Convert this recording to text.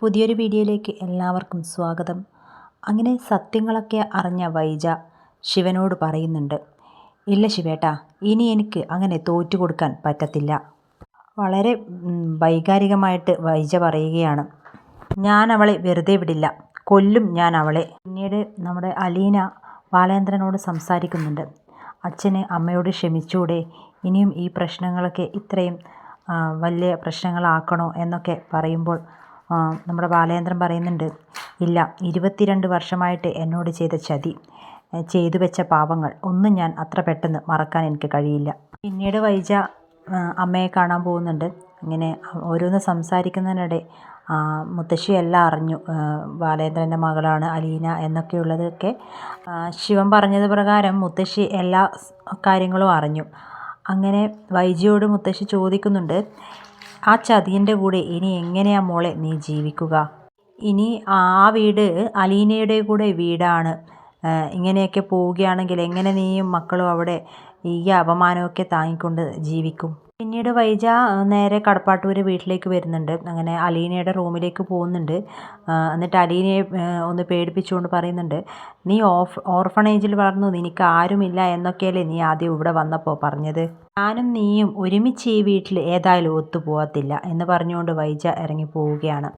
പുതിയൊരു വീഡിയോയിലേക്ക് എല്ലാവർക്കും സ്വാഗതം. അങ്ങനെ സത്യങ്ങളൊക്കെ അറിഞ്ഞ വൈജ ശിവനോട് പറയുന്നുണ്ട് ഇല്ല ശിവേട്ടാ ഇനി എനിക്ക് അങ്ങനെ തോറ്റു കൊടുക്കാൻ പറ്റത്തില്ല. വളരെ വൈകാരികമായിട്ട് വൈജ പറയുകയാണ് ഞാൻ അവളെ വെറുതെ വിടില്ല കൊല്ലും ഞാൻ അവളെ. പിന്നീട് നമ്മുടെ അലീന ബാലേന്ദ്രനോട് സംസാരിക്കുന്നുണ്ട് അച്ഛനെ അമ്മയോട് ക്ഷമിച്ചൂടെ ഇനിയും ഈ പ്രശ്നങ്ങളൊക്കെ ഇത്രയും വലിയ പ്രശ്നങ്ങളാക്കണോ? എന്നൊക്കെ പറയുമ്പോൾ നമ്മുടെ ബാലേന്ദ്രൻ പറയുന്നുണ്ട് ഇല്ല ഇരുപത്തിരണ്ട് വർഷമായിട്ട് എന്നോട് ചെയ്ത ചതി ചെയ്തു വെച്ച പാപങ്ങൾ ഒന്നും ഞാൻ അത്ര പെട്ടെന്ന് മറക്കാൻ എനിക്ക് കഴിയില്ല. പിന്നീട് വൈജ അമ്മയെ കാണാൻ പോകുന്നുണ്ട്. ഇങ്ങനെ ഓരോന്ന് സംസാരിക്കുന്നതിനിടെ മുത്തശ്ശി എല്ലാം അറിഞ്ഞു ബാലേന്ദ്രന്റെ മകളാണ് അലീന എന്നൊക്കെയുള്ളതൊക്കെ. ശിവൻ പറഞ്ഞത് പ്രകാരം മുത്തശ്ശി എല്ലാ കാര്യങ്ങളും അറിഞ്ഞു. അങ്ങനെ വൈജിയോട് മുത്തശ്ശി ചോദിക്കുന്നുണ്ട് ആ ചതിയന്റെ കൂടെ ഇനി എങ്ങനെയാ മോളെ നീ ജീവിക്കുക? ഇനി ആ വീട് അലീനയുടെ കൂടെ വീടാണ്. ഇങ്ങനെയൊക്കെ പോവുകയാണെങ്കിൽ എങ്ങനെ നീയും മക്കളും അവിടെ ഈ അപമാനമൊക്കെ താങ്ങിക്കൊണ്ട് ജീവിക്കും? പിന്നീട് വൈജ നേരെ കടപ്പാട്ടൂർ വീട്ടിലേക്ക് വരുന്നുണ്ട്. അങ്ങനെ അലീനയുടെ റൂമിലേക്ക് പോകുന്നുണ്ട്. എന്നിട്ട് അലീനയെ ഒന്ന് പേടിപ്പിച്ചുകൊണ്ട് പറയുന്നുണ്ട് നീ ഓഫ് ഓർഫണേജിൽ വളർന്നു നിനക്ക് ആരുമില്ല എന്നൊക്കെയല്ലേ നീ ആദ്യം ഇവിടെ വന്നപ്പോൾ പറഞ്ഞത്? ഞാനും നീയും ഒരുമിച്ച് ഈ വീട്ടിൽ ഏതായാലും ഒത്തുപോകത്തില്ല എന്ന് പറഞ്ഞുകൊണ്ട് വൈജ ഇറങ്ങി പോവുകയാണ്.